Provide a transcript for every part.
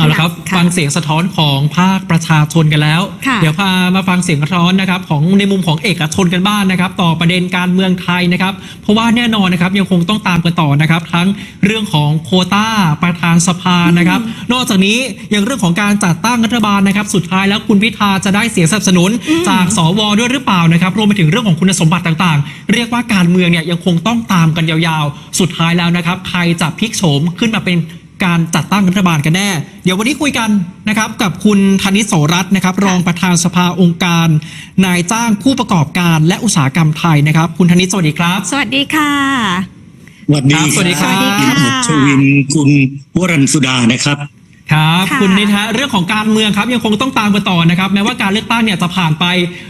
เอาละครับค่ะฟังเสียงสะท้อนของภาคประชาชนกันแล้วค่ะเดี๋ยวพามาฟังเสียงสะท้อนนะครับของในมุมของเอกชนกันบ้างนะครับ ต่อประเด็นการเมืองไทยนะครับ เพราะว่าแน่นอนนะครับยังคงต้องตามกันต่อนะครับ ทั้งเรื่องของโควต้าประธานสภานะครับ นอกจากนี้ยังเรื่องของการจัดตั้งรัฐบาลนะครับ สุดท้ายแล้วคุณพิธาจะได้เสียงสนับสนุนจากสวด้วยหรือเปล่านะครับรวมไปถึงเรื่องของคุณสมบัติต่างๆ เรียกว่าการเมืองเนี่ยยังคงต้องตามกันยาวๆ สุดท้ายแล้วนะครับ ใครจะพลิกโฉมขึ้นมาเป็น การจัดตั้งรัฐบาลกันแน่ เดี๋ยววันนี้คุยกันนะครับ กับคุณธนิตโสรัตน์นะครับ รองประธานสภาองค์การ นายจ้างผู้ประกอบการและอุตสาหกรรมไทยนะครับ คุณธนิตสวัสดีครับ สวัสดีค่ะ สวัสดีครับสวัสดีครับสวัสดีคุณค่ะอัชวินคุณวรัญสุดานะครับครับค่ะคุณนิทฮะเรื่องของการเมืองครับยังคงต้องตามกันต่อนะครับ แม้ว่าการเลือกตั้งเนี่ยจะผ่านไป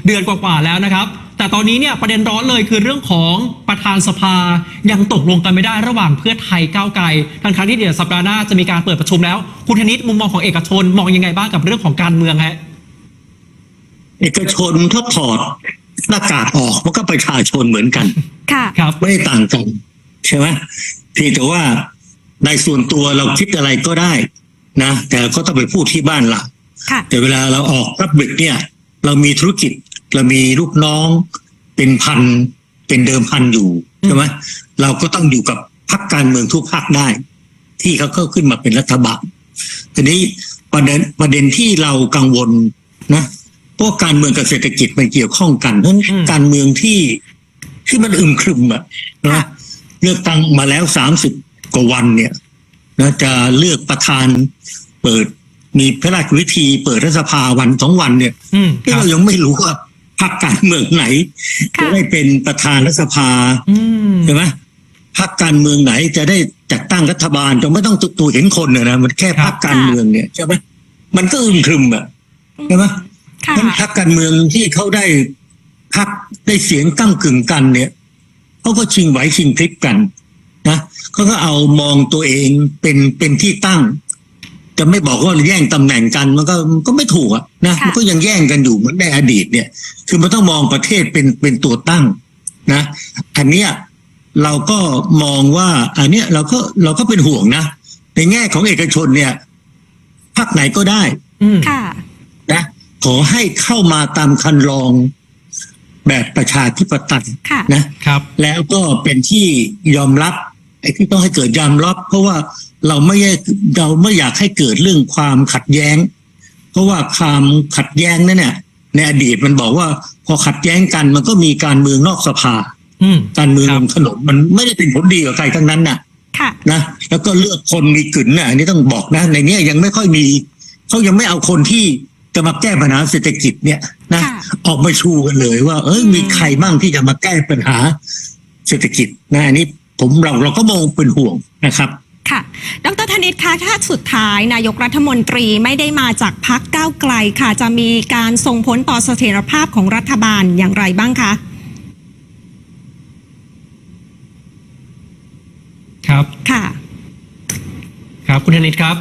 เดือนกว่าๆแล้วนะครับ แต่ตอนนี้เนี่ยประเด็นร้อนเลยคือเรื่องของประธานสภายังตกลงกันไม่ได้ระหว่างเพื่อไทยก้าวไกลทั้งครั้งที่เดี๋ยวสัปดาห์หน้าจะมีการเปิดประชุมแล้ว คุณธนิตมุมมองของเอกชนมองยังไงบ้างกับเรื่องของการเมืองฮะเอกชนถ้าถอดหน้ากากออกมันก็ประชาชนเหมือนกัน ค่ะ ครับไม่ได้ต่างกันใช่ไหมเพียงแต่ว่าในส่วนตัวเราคิดอะไรก็ได้นะแต่ก็ต้องไปพูดที่บ้านละค่ะ แต่เวลาเราออกรับบิกเนี่ย เรามีธุรกิจ เรามีลูกน้องเป็นพันเป็นเดิมพันอยู่ใช่ไหมเราก็ต้องอยู่กับพรรคการเมืองทุกพรรคได้ ที่เขาเข้าขึ้นมาเป็นรัฐบาลทีนี้ประเด็นประเด็นที่เรากังวลนะเพราะการเมืองกับเศรษฐกิจมันเกี่ยวข้องกันเพราะฉะนั้นอืมการเมืองที่ที่มันอึมครึมอะค่ะนะเลือกตั้งมาแล้วสามสิบกว่าวันเนี่ยนะจะเลือกประธานเปิดมีพระราชวิธีเปิดรัฐสภาวันสองวันเนี่ยอืมคที่รับเรายังไม่รู้ว่า พรรคการเมืองไหนค่ะจะได้เป็นประธานรัฐสภาอืมใช่ไหมพรรคการเมืองไหนจะได้จัดตั้งรัฐบาลจะไม่ต้องตัวเห็นคนเนี่ยนะมันแค่ครับพรรคการเมืองเนี่ยใช่ไหมมันก็อึมครึมอะใช่ไหมค่ะทั้งพรรคการเมืองที่เขาได้พรรคได้เสียงก้ากึ่งกันเนี่ยเขาก็ชิงไหวชิงพลิบกันนะเขาก็เอามองตัวเองเป็นเป็นที่ตั้ง จะไม่บอกว่าแย่งตำแหน่งกันมันก็มันก็ไม่ถูกอะนะค่ะมันก็ยังแย่งกันอยู่เหมือนในอดีตเนี่ย คือมันต้องมองประเทศเป็นเป็นตัวตั้งนะอันเนี้ยเราก็มองว่า อันเนี้ยเราก็เราก็เป็นห่วงนะในแง่ของเอกชนเนี่ยพรรคไหนก็ได้อืมค่ะนะขอให้เข้ามาตามคันลองแบบประชาธิปไตยค่ะนะครับ แล้วก็เป็นที่ยอมรับไอ้ที่ต้องให้เกิดยอมรับ เพราะว่า เราไม่อยากเราไม่อยากให้เกิดเรื่องความขัดแย้ง เพราะว่าความขัดแย้งนั่นเนี่ยในอดีตมันบอกว่า พอขัดแย้งกันมันก็มีการเมืองนอกสภาอืมการเมืองครับลงถนนมันไม่ได้เป็นผลดีกับใครทั้งนั้นน่ะค่ะนะแล้วก็เลือกคนมีกลิ่นนะอันนี้ต้องบอกนะ ในเนี้ยยังไม่ค่อยมีเขายังไม่เอาคนที่จะมาแก้ปัญหาเศรษฐกิจเนี่ยนะค่ะออกมาชูกันเลยว่า เอ้ยอืมมีใครบ้างที่จะมาแก้ปัญหาเศรษฐกิจนะอันนี้ผมเราเราก็มองเป็นห่วงนะครับ ค่ะ ดรธนิตคะถ้าสุดท้ายนายกรัฐมนตรีไม่ได้มาจากพักก้าวไกลค่ะ จะมีการส่งผลต่อเสถียรภาพของรัฐบาลอย่างไรบ้างคะ ครับ ค่ะ ครับคุณธนิตครับ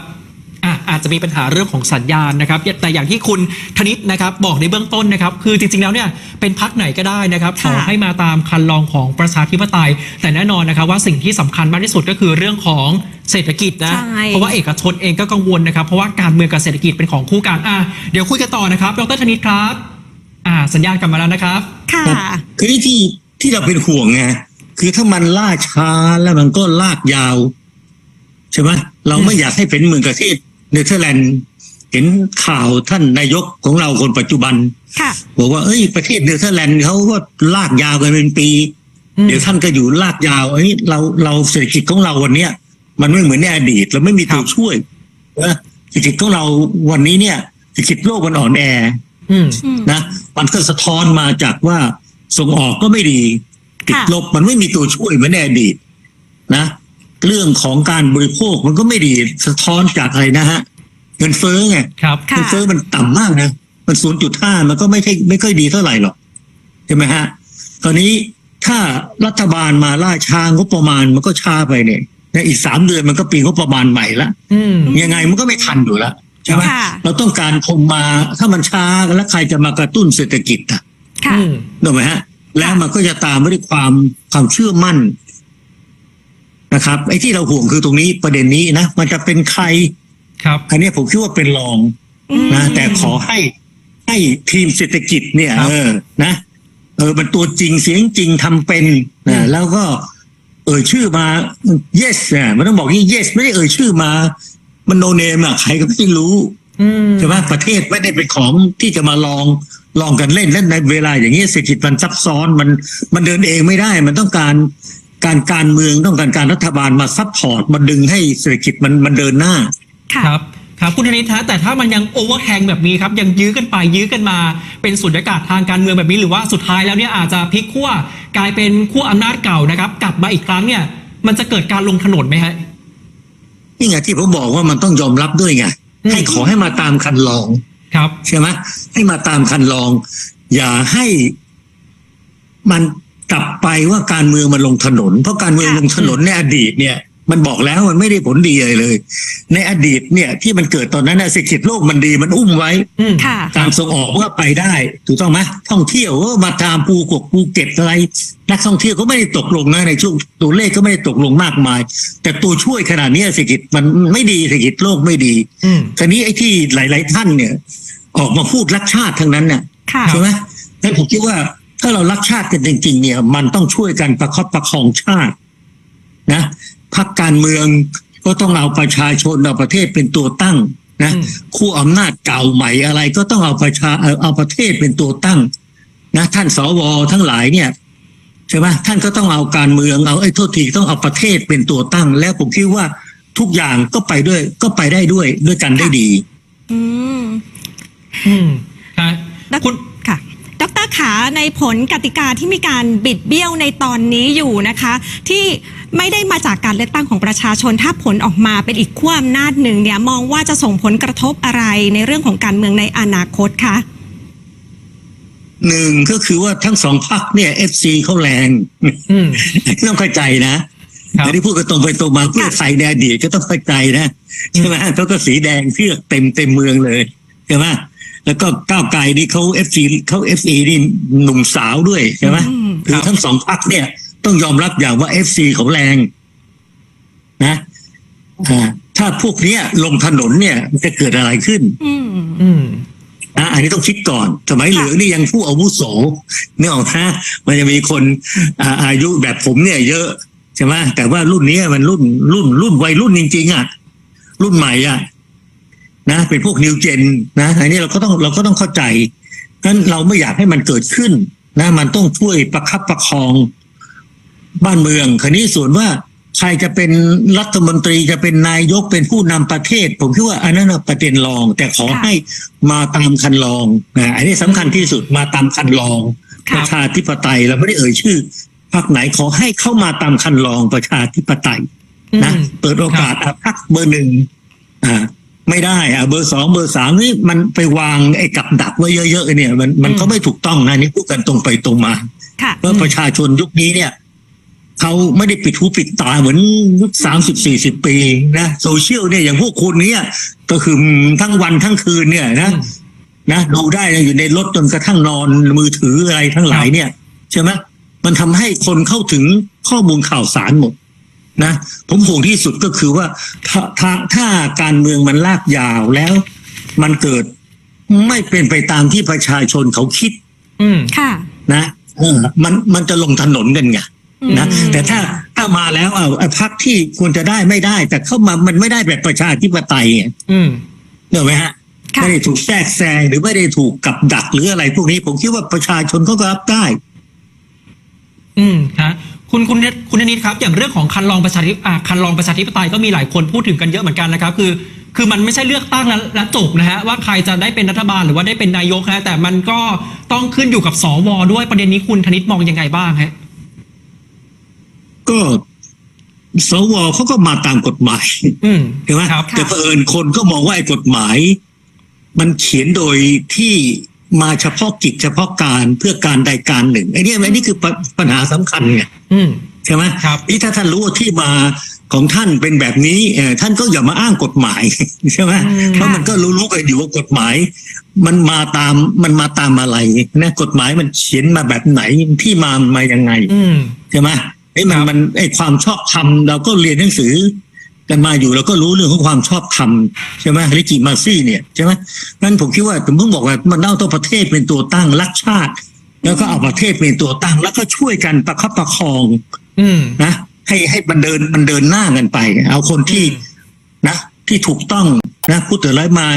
อะอาจจะมีปัญหาเรื่องของสัญญาณนะครับแต่อย่างที่คุณธนิตนะครับบอกในเบื้องต้นนะครับ คือจริงๆแล้วเนี่ยเป็นพักไหนก็ได้นะครับขค่ะอให้มาตามคันลองของประชาธิปไตย แต่แน่นอนนะครับว่าสิ่งที่สำคัญมากที่สุดก็คือเรื่องของเศรษฐกิจนะใช่เพราะว่าเอกชนเองก็กังวลนะครับ เพราะว่าการเมืองกับเศรษฐกิจเป็นของคู่กันอะเดี๋ยวคุยกันต่อนะครับดรธนิตครับ อ่า สัญญาณกลับมาแล้วนะครับ ค่ะครับคือที่ที่ที่เราเป็นห่วงไงคือถ้ามันล่าช้าแล้วมันก็ลากยาวใช่ไหมเราไม่อยากให้เป็นเหมือนกับที่ เนเธอร์แลนด์เห็นข่าวท่านนายกของเราคนปัจจุบันค่ะบอกว่าเอ้ยประเทศเนเธอร์แลนด์เขาก็ลากยาวกันเป็นปีอืมเดี๋ยวท่านก็อยู่ลากยาวเอ้ยเราเราเศรษฐกิจของเราวันเนี้ยมันไม่เหมือนในอดีตเราไม่มีตัวช่วยนะเศรษฐกิจของเราวันนี้เนี่ยเศรษฐกิจโลกมันอ่อนแออืมอืมนะมันก็สะท้อนมาจากว่าส่งออกก็ไม่ดีติดค่ะลบมันไม่มีตัวช่วยเหมือนในอดีตนะ เรื่องของการบริโภคมันก็ไม่ดีสะท้อนจากอะไรนะฮะเงินเฟ้อไงครับค่ะเงินเฟ้อมันต่ำมากนะมันศูนย์จุดห้ามันก็ไม่ใช่ไม่ค่อยดีเท่าไหร่หรอกใช่ไหมฮะตอนนี้ถ้ารัฐบาลมาล่าช้างบประมาณมันก็ช้าไปเนี่ยในอีกสามเดือนมันก็ปีงบประมาณใหม่ละอืมยังไงมันก็ไม่ทันอยู่แล้วใช่ไหมค่ะเราต้องการคงมาถ้ามันช้าแล้วใครจะมากระตุ้นเศรษฐกิจอะค่ะอืมถูกไหมฮะ แล้วมันก็จะตามมาด้วยความความเชื่อมั่น นะครับไอ้ที่เราห่วงคือตรงนี้ประเด็นนี้นะมันจะเป็นใครครับ อันเนี้ยผมคิดว่าเป็นรองอืมนะแต่ขอให้ให้ทีมเศรษฐกิจเนี่ยครับเออนะเออมันตัวจริงเสียงจริงทำเป็นอืนะมแล้วก็ เอ่ยชื่อมา yes เนี่ยมันต้องบอกนี่ yes ไม่ได้เอ่ยชื่อมา มันโนเนมอะใครก็ไม่รู้อืมใช่ไหมประเทศไม่ได้เป็นของที่จะมาลองลองกันเล่นเล่นในเวลาอย่างนี้เศรษฐกิจมันซับซ้อนมันมันเดินเองไม่ได้ มันต้องการ การการเมืองต้องการการรัฐบาลมาซัพพอร์ตมาดึงให้เศรษฐกิจมันมันเดินหน้า ค่ะ ครับครับคุณธนิตฮะแต่ถ้ามันยังโอเวอร์แฮงแบบนี้ครับ ยังยื้อกันไปยื้อกันมา เป็นสุญญากาศทางการเมืองแบบนี้หรือว่าสุดท้ายแล้วเนี่ยอาจจะพลิกขั้วกลายเป็นขั้วอำนาจเก่านะครับ กลับมาอีกครั้งเนี่ย มันจะเกิดการลงถนนไหมฮะ นี่ไงที่ผมบอกว่ามันต้องยอมรับด้วยไงอืม ให้ขอให้มาตามคันลอง ครับ ใช่ไหมให้มาตามคันลอง อย่าให้มัน กลับไปว่าการเมืองมันลงถนน เพราะการเมืองค่ะลงถนนในอดีตเนี่ย มันบอกแล้วมันไม่ได้ผลดีอะไรเลย ในอดีตเนี่ยที่มันเกิดตอนนั้นน่ะเศรษฐกิจโลกมันดีมันอุ้มไว้อืมค่ะการส่งออกว่าไปได้ ถูกต้องไหมท่องเที่ยวเออมาตามภูกกภูเก็ตอะไร นักท่องเที่ยวก็ไม่ได้ตกลงนะในช่วงตัวเลขก็ไม่ได้ตกลงมากมาย แต่ตัวช่วยขนาดนี้เศรษฐกิจมันไม่ดีเศรษฐกิจโลกไม่ดีอืมทีนี้ไอ้ที่หลาย ๆ ท่านเนี่ย ออกมาพูดรักชาติทั้งนั้นเนี่ยค่ะใช่ไหมแล้วผมคิดว่า ถ้าเรารักชาติกันจริง ๆ เนี่ย มันต้องช่วยกันประคับประคองชาติ นะพักการเมืองก็ต้องเอาประชาชนเอาประเทศเป็นตัวตั้งนะอืมคู่อำนาจเก่าใหม่อะไรก็ต้องเอาประชาเอาเอาประเทศเป็นตัวตั้ง นะ ท่านสวทั้งหลายเนี่ยใช่ไหมท่านก็ต้องเอาการเมืองเอาไอ้ยโทษทีต้องเอาประเทศเป็นตัวตั้ง แล้วผมคิดว่าทุกอย่างก็ไปด้วย ก็ไปได้ด้วยด้วยกันได้ดี อืม อืมฮะแล้วคุณค่ะ ดรขาในผลกติกาที่มีการบิดเบี้ยวในตอนนี้อยู่นะคะ ที่ไม่ได้มาจากการเลือกตั้งของประชาชนถ้าผลออกมาเป็นอีกขั้วอำนาจหนึ่งเนี่ยมองว่าจะส่งผลกระทบอะไรในเรื่องของการเมืองในอนาคตคะหนึ่งก็คือว่าทั้งสองพักเนี่ยเอฟซีเขาแรงอืมต้องเข้าใจนะครับอันนี้พูดกันตรงไปตรงมาเพื่อใส่ในอดีตก็ต้องเข้าใจนะใช่ไหมเขาก็สีแดงเพื่อกเต็มเต็มเมืองเลยใช่ไหม แล้วก็ก้าวไกลนี่เขาเอฟซีเขาเอฟซีนี่หนุ่มสาวด้วยใช่ไหมอืมคือทั้งสองพักเนี่ย ต้องยอมรับอย่างว่าเอฟซีเขาแรง นะอ่าถ้าพวกเนี้ยลงถนนเนี่ยมันจะเกิดอะไรขึ้น อืมอืมนะอันนี้ต้องคิดก่อน สมัยเหลืองนี่ยังผู้อาวุโสเนี่ยออกนะมันจะมีคนอ่าอายุแบบผมเนี่ยเยอะใช่ไหมแต่ว่ารุ่นนี้มันรุ่นรุ่นรุ่นวัยรุ่นจริงๆอะรุ่นใหม่อะ นะเป็นพวกนิวเจนนะอันนี้เราก็ต้องเราก็ต้องเข้าใจงั้นเราไม่อยากให้มันเกิดขึ้นนะมันต้องช่วยประคับประคองบ้านเมืองคราวนี้ส่วนว่าใครจะเป็นรัฐมนตรีจะเป็นนายกเป็นผู้นำประเทศ ผมคิดว่าอันนั้นนะประเด็นรอง แต่ขอค่ะให้มาตามคันลองนะอันนี้สำคัญที่สุดมาตามคันลองค่ะประชาธิปไตยเราไม่ได้เอ่ยชื่อพรรคไหนขอให้เข้ามาตามคันลองประชาธิปไตยนะอืมเปิดโอกาสอะพรรคเบอร์หนึ่งอ่า ไม่ได้อะเบอร์สองเบอร์สามนี่มันไปวางไอ้กับดักไว้เยอะๆเนี่ย มันมันก็ไม่ถูกต้องนะนี่พูดกันตรงไปตรงมาค่ะว่าประชาชนยุคนี้เนี่ยเขาไม่ได้ปิดหูปิดตาเหมือนยุคสามสิบสี่สิบปีนะโซเชียลเนี่ยอย่างพวกคุณเนี่ย ก็คือทั้งวันทั้งคืนเนี่ยนะนะดูได้นะอยู่ในรถจนกระทั่งนอนมือถืออะไรทั้งหลายเนี่ย ใช่ไหมมันทำให้คนเข้าถึงข้อมูลข่าวสารหมด นะผมห่วงที่สุดก็คือว่าถ้าถ้าถ้าการเมืองมันลากยาวแล้ว มันเกิดไม่เป็นไปตามที่ประชาชนเขาคิด อืมค่ะ นะเออมันมันจะลงถนนกันไงนะอืม แต่ถ้าถ้ามาแล้วเอาไอ้พักที่ควรจะได้ไม่ได้ แต่เข้ามามันไม่ได้แบบประชาธิปไตยไงอืมเห็นไหมฮะค่ะ ไม่ได้ถูกแทรกแซงหรือไม่ได้ถูกกับดักหรืออะไรพวกนี้ ผมคิดว่าประชาชนเขาก็รับได้ อืมฮะ คุณคุณคุณธนิตครับอย่างเรื่องของคันลองประชาธิอ่าคันลองประชาธิปไตยก็มีหลายคนพูดถึงกันเยอะเหมือนกันนะครับ คือ คือมันไม่ใช่เลือกตั้งแล้วแล้วจบนะฮะว่าใครจะได้เป็นรัฐบาลหรือว่าได้เป็นนายกนะแต่มันก็ต้องขึ้นอยู่กับสวด้วยประเด็นนี้คุณธนิตมองยังไงบ้างฮะก็สวเขาก็มาตามกฎหมายอืมใช่ไหมครับแต่เผอิญคนก็มองว่าไอ้กฎหมาย มันเขียนโดยที่มาเฉพาะกิจเฉพาะการเพื่อการใดการหนึ่งไอ้เนี่ยไอ้นี่คือปญปัญหาสำคัญไง อืมใช่ไหมครับนี่ถ้าท่านรู้ว่าที่มาของท่านเป็นแบบนี้เออท่านก็อย่ามาอ้างกฎหมายใช่ไหมอืมเพราะมันก็รู้ๆกันอยู่ว่ากฎหมาย มันมาตามมันมาตามอะไรนะกฎหมายมันเขียนมาแบบไหนที่มามายังไงอืมใช่ไหมไอ้มันครับมันไอ้ความชอบธรรมเราก็เรียนหนังสือ กันมาอยู่เราก็รู้เรื่องของความชอบธรรมใช่ไหมลิจิมาซี่เนี่ยใช่ไหมงั้นผมคิดว่าผมเพิ่งบอกว่ามันเอาตัวประเทศเป็นตัวตั้งรักชาติ แล้วก็เอาประเทศเป็นตัวตั้ง แล้วก็ช่วยกันประคับประคอง อืมนะให้ให้มันเดินมันเดินหน้ากันไป เอาคนที่อืมนะ ที่ถูกต้องนะพูดถึงไลฟ์มา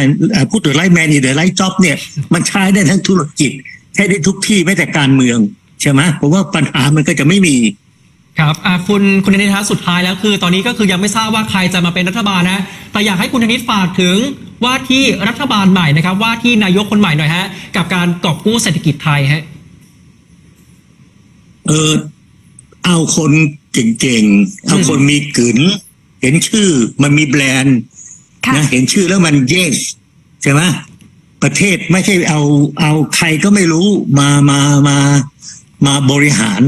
พูดถึงไลฟ์แมนนี่เดอไลฟ์จ็อบเนี่ย มันใช้ได้ทั้งธุรกิจใช้ได้ทุกที่ไม่แต่การเมืองใช่ไหมผมว่าปัญหามันก็จะไม่มีครับอะคุณคุณธนิตฮะสุดท้ายแล้วคือ ตอนนี้ก็คือยังไม่ทราบว่าใครจะมาเป็นรัฐบาลนะ แต่อยากให้คุณธนิตฝากถึงว่าที่รัฐบาลใหม่นะครับ ว่าที่นายกคนใหม่หน่อยฮะ กับการกอบกู้เศรษฐกิจไทยฮะ เออเอาคนเก่งๆ เอาคนมีกลืนเห็นชื่อมันมีแบรนด์ค่ะนะเห็นชื่อแล้วมันเยสใช่ไหมประเทศไม่ใช่เอาเอาใครก็ไม่รู้มามามามาบริหาร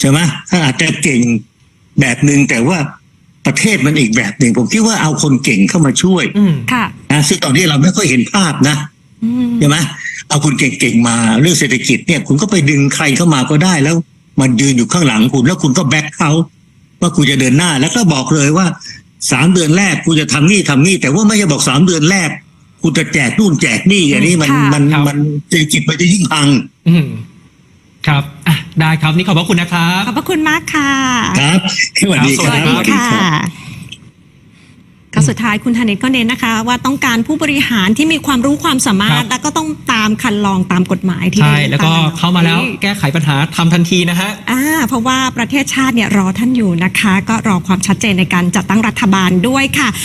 ใช่ไหมถ้าอาจจะเก่งแบบหนึ่งแต่ว่าประเทศมันอีกแบบหนึ่งผมคิดว่าเอาคนเก่งเข้ามาช่วยอืมค่ะนะซึ่งตอนนี้เราไม่ค่อยเห็นภาพนะอืมใช่ไหมเอาคนเก่งๆมาเรื่องเศรษฐกิจเนี่ย คุณก็ไปดึงใครเข้ามาก็ได้แล้ว มันยืนอยู่ข้างหลังคุณแล้วคุณก็แบ็คเขาว่าคุณจะเดินหน้า แล้วก็บอกเลยว่าสามเดือนแรกคุณจะทำนี่ทำนี่ แต่ว่าไม่ใช่บอกสามเดือนแรก คุณจะแจกนู่นแจกนี่อย่างนี้มันค่ะมันครับมันเศรษฐกิจมันจะยิ่งพังอืมครับอะได้ครับนี่ขอบพระคุณนะครับ ขอบพระคุณมากค่ะ ครับสวัสดีคสรัวับสดีสวัสดีค่ะ ก็สุดท้ายคุณธนิตก็เน้นนะคะ ว่าต้องการผู้บริหารที่มีความรู้ความสามารครัถบแล้วก็ต้องตามคันลองตามกฎหมายที่ใช่ได้แล้วก็ตั้งเข้ามาแล้วแก้ไขปัญหาทำทันทีนะฮะอ่าเพราะว่าประเทศชาติเนี่ยรอท่านอยู่นะคะ ก็รอความชัดเจนในการจัดตั้งรัฐบาลด้วยค่ะ